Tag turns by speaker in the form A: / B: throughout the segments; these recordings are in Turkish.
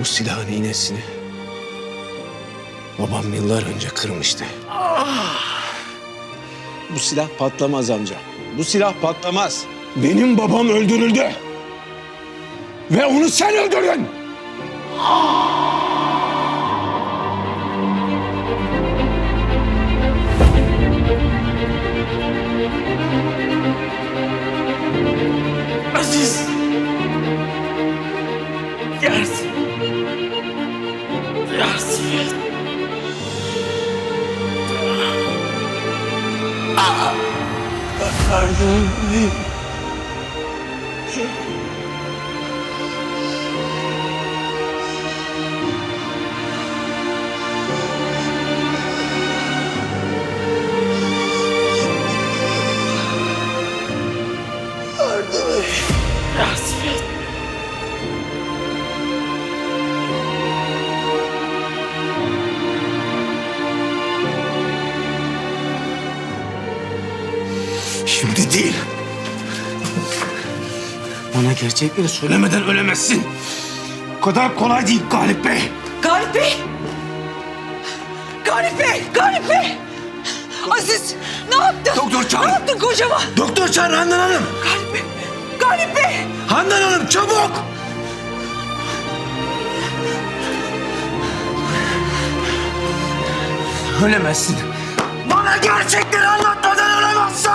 A: Bu silahın iğnesini babam yıllar önce kırmıştı. Bu silah patlamaz amca. Bu silah patlamaz. Benim babam öldürüldü. Ve onu sen öldürdün.
B: Yardım
A: Bana gerçekleri söylemeden ölemezsin. Bu kadar kolay değil Galip Bey.
C: Galip Bey! Galip Bey! Galip Bey! Aziz ne yaptın?
A: Doktor çağır.
C: Ne yaptın kocama?
A: Doktor çağır Handan Hanım.
C: Galip Bey! Galip Bey!
A: Handan Hanım çabuk. Ölemezsin. Bana gerçekleri anlatmadan ölemezsin.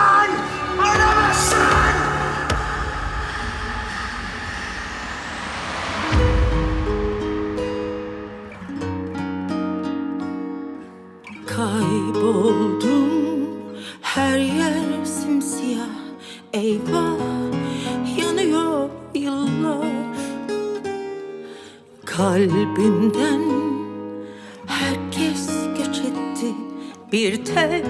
D: Her yer simsiyah Eyvah yanıyor yıllar. Kalbimden herkes göç etti Bir tek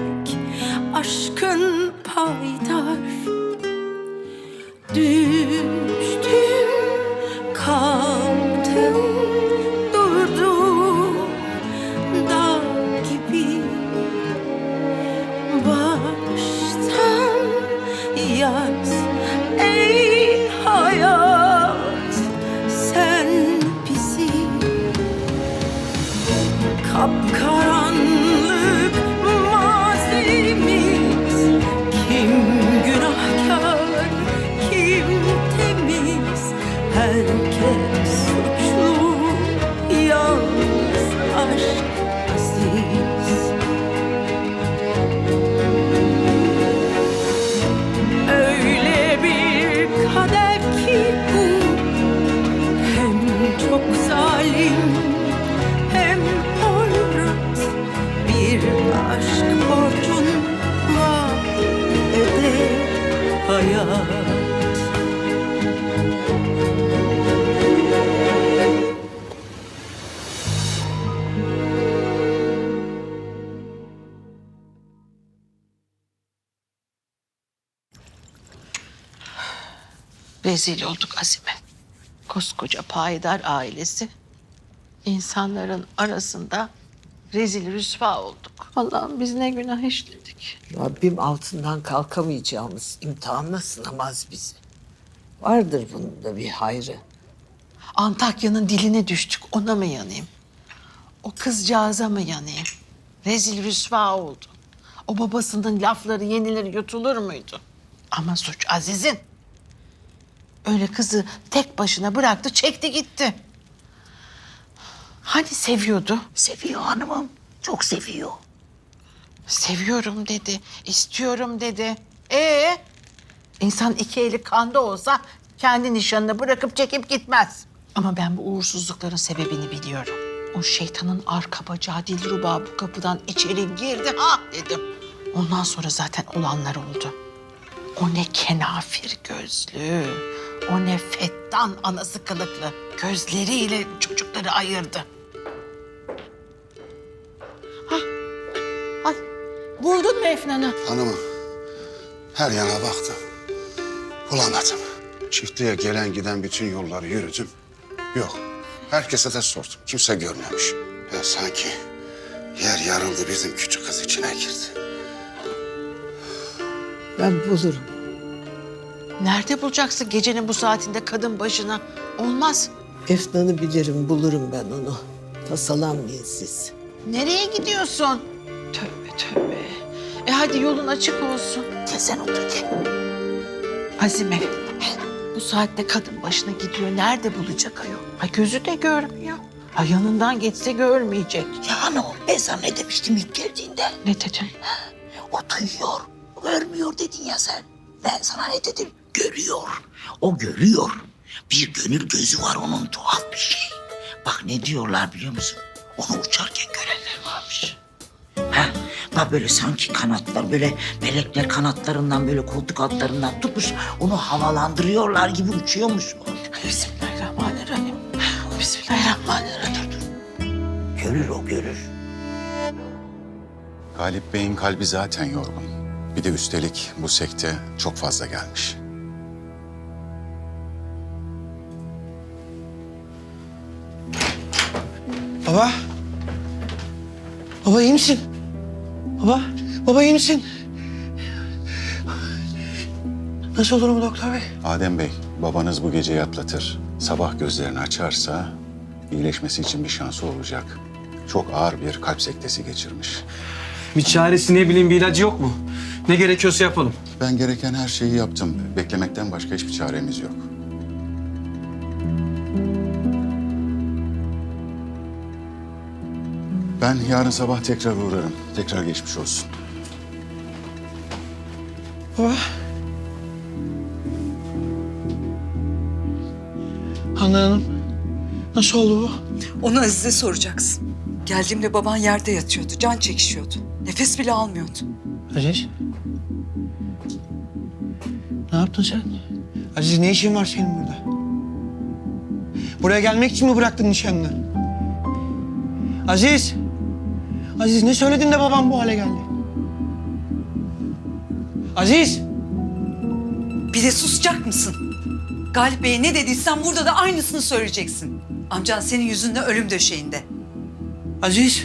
D: kapkaranlık
E: Rezil olduk Azime. Koskoca payidar ailesi. insanların arasında rezil rüsva olduk. Allah'ım biz ne günah işledik.
F: Rabbim altından kalkamayacağımız imtihanla sınamaz bizi. Vardır bunun da bir hayrı.
E: Antakya'nın diline düştük ona mı yanayım? O kızcağıza mı yanayım? Rezil rüsva oldu. O babasının lafları yenilir yutulur muydu? Ama suç Aziz'in. Öyle kızı tek başına bıraktı çekti gitti. Hani seviyordu?
F: Seviyor hanımım. Çok seviyor.
E: Seviyorum dedi, istiyorum dedi. Ee, insan iki eli kanda olsa kendi nişanını bırakıp çekip gitmez. Ama ben bu uğursuzlukların sebebini biliyorum. O şeytanın arka bacağı Dilruba bu kapıdan içeri girdi ha dedim. Ondan sonra zaten olanlar oldu. O ne kenafir gözlü, o ne fettan anası kılıklı. Gözleriyle çocukları ayırdı. Ay, ay buldun mu Efnan'ı?
G: Hanımım, her yana baktım. Bulamadım. Çiftliğe gelen giden bütün yolları yürüdüm. Yok. Herkese de sordum. Kimse görmemiş. Ya sanki yer yarıldı bizim küçük kız içine girdi.
F: Ben bulurum.
E: Nerede bulacaksın gecenin bu saatinde kadın başına? Olmaz.
F: Efnan'ı bilirim, bulurum ben onu. Tasalanmayın siz.
E: Nereye gidiyorsun? Tövbe tövbe. E hadi yolun açık olsun.
F: Gel sen otur gel.
E: Azime. Bu saatte kadın başına gidiyor. Nerede bulacak ayol? Ay gözü de görmüyor. Ay yanından geçse görmeyecek.
H: Ya ana ben sana ne demiştim ilk geldiğinde?
E: Ne dedin?
H: O duyuyor, görmüyor dedin ya sen. Ben sana ne dedim? Görüyor. O görüyor. Bir gönül gözü var onun tuhaf bir şey. Bak ne diyorlar biliyor musun? Onu uçarken görenler varmış. Ha, bak böyle sanki kanatlar böyle melekler kanatlarından böyle koltuk altlarından tutmuş onu havalandırıyorlar gibi uçuyormuş o.
E: Bismillahirrahmanirrahim. Bismillahirrahmanirrahim.
H: Görür o görür.
G: Galip Bey'in kalbi zaten yorgun. Bir de üstelik bu sekte çok fazla gelmiş.
I: Baba. Baba iyi misin? Baba. Baba iyi misin? Nasıl olur mu doktor bey?
G: Adem Bey, babanız bu geceyi atlatır. Sabah gözlerini açarsa iyileşmesi için bir şansı olacak. Çok ağır bir kalp sektesi geçirmiş.
I: Bir çaresi ne bileyim bir ilacı yok mu? Ne gerekiyorsa yapalım.
G: Ben gereken her şeyi yaptım. Beklemekten başka hiçbir çaremiz yok. Ben yarın sabah tekrar uğrarım. Tekrar geçmiş olsun.
I: Baba. Handan Hanım. Nasıl oldu bu?
C: Onu Aziz'e soracaksın. Geldiğimde baban yerde yatıyordu. Can çekişiyordu. Nefes bile almıyordu.
I: Aziz. Ne yaptın sen? Aziz ne işin var senin burada? Buraya gelmek için mi bıraktın nişanını? Aziz. Aziz ne söyledin de babam bu hale geldi? Aziz.
C: Bir de susacak mısın? Galip Bey'e ne dediysen burada da aynısını söyleyeceksin. Amcan senin yüzünden ölüm döşeğinde.
I: Aziz.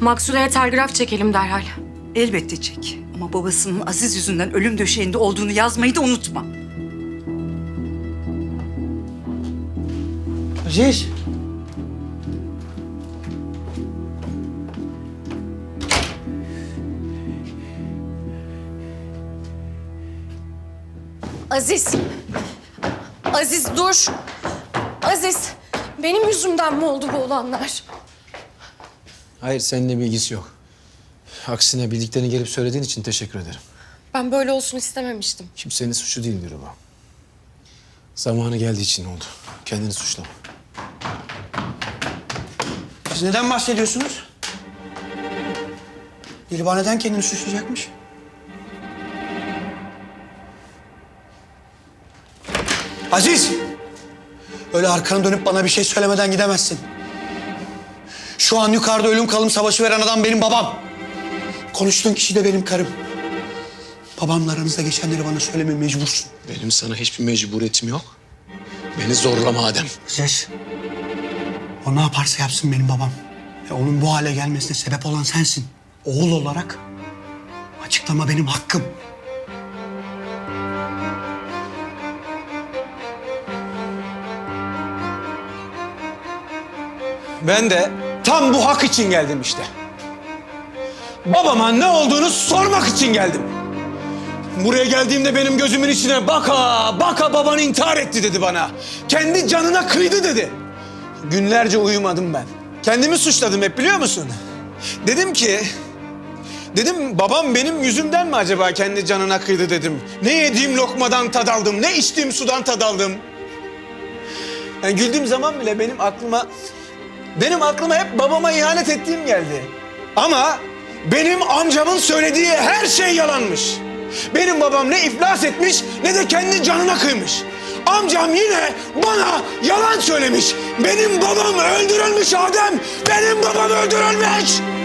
J: Maksude'ye telgraf çekelim derhal.
C: Elbette çek. Ama babasının Aziz yüzünden ölüm döşeğinde olduğunu yazmayı da unutma.
I: Aziz.
J: Aziz. Aziz dur. Aziz. Benim yüzümden mi oldu bu olanlar?
K: Hayır seninle bir ilgisi yok. Aksine bildiklerini gelip söylediğin için teşekkür ederim.
J: Ben böyle olsun istememiştim.
K: Kimsenin suçu değildir bu. Zamanı geldiği için oldu. Kendini suçlama.
I: Siz neden bahsediyorsunuz? Dilba neden kendini suçlayacakmış? Aziz! Öyle arkanı dönüp bana bir şey söylemeden gidemezsin. Şu an yukarıda ölüm kalım savaşı veren adam benim babam. Konuştuğun kişi de benim karım. Babamla aranızda geçenleri bana söyleme mecbursun.
K: Benim sana hiçbir mecburiyetim yok. Beni zorlama Adem.
I: Aziz, o ne yaparsa yapsın benim babam. Ve onun bu hale gelmesine sebep olan sensin. Oğul olarak açıklama benim hakkım. Ben de tam bu hak için geldim işte. Babama ne olduğunu sormak için geldim. Buraya geldiğimde benim gözümün içine baka baka baban intihar etti dedi bana. Kendi canına kıydı dedi. Günlerce uyumadım ben. Kendimi suçladım hep biliyor musun? Dedim ki... Dedim babam benim yüzümden mi acaba kendi canına kıydı dedim. Ne yediğim lokmadan tad aldım, ne içtiğim sudan tad aldım. Yani güldüğüm zaman bile benim aklıma... Benim aklıma hep babama ihanet ettiğim geldi. Ama benim amcamın söylediği her şey yalanmış. Benim babam ne iflas etmiş ne de kendi canına kıymış. Amcam yine bana yalan söylemiş. Benim babam öldürülmüş Adem. Benim babam öldürülmüş.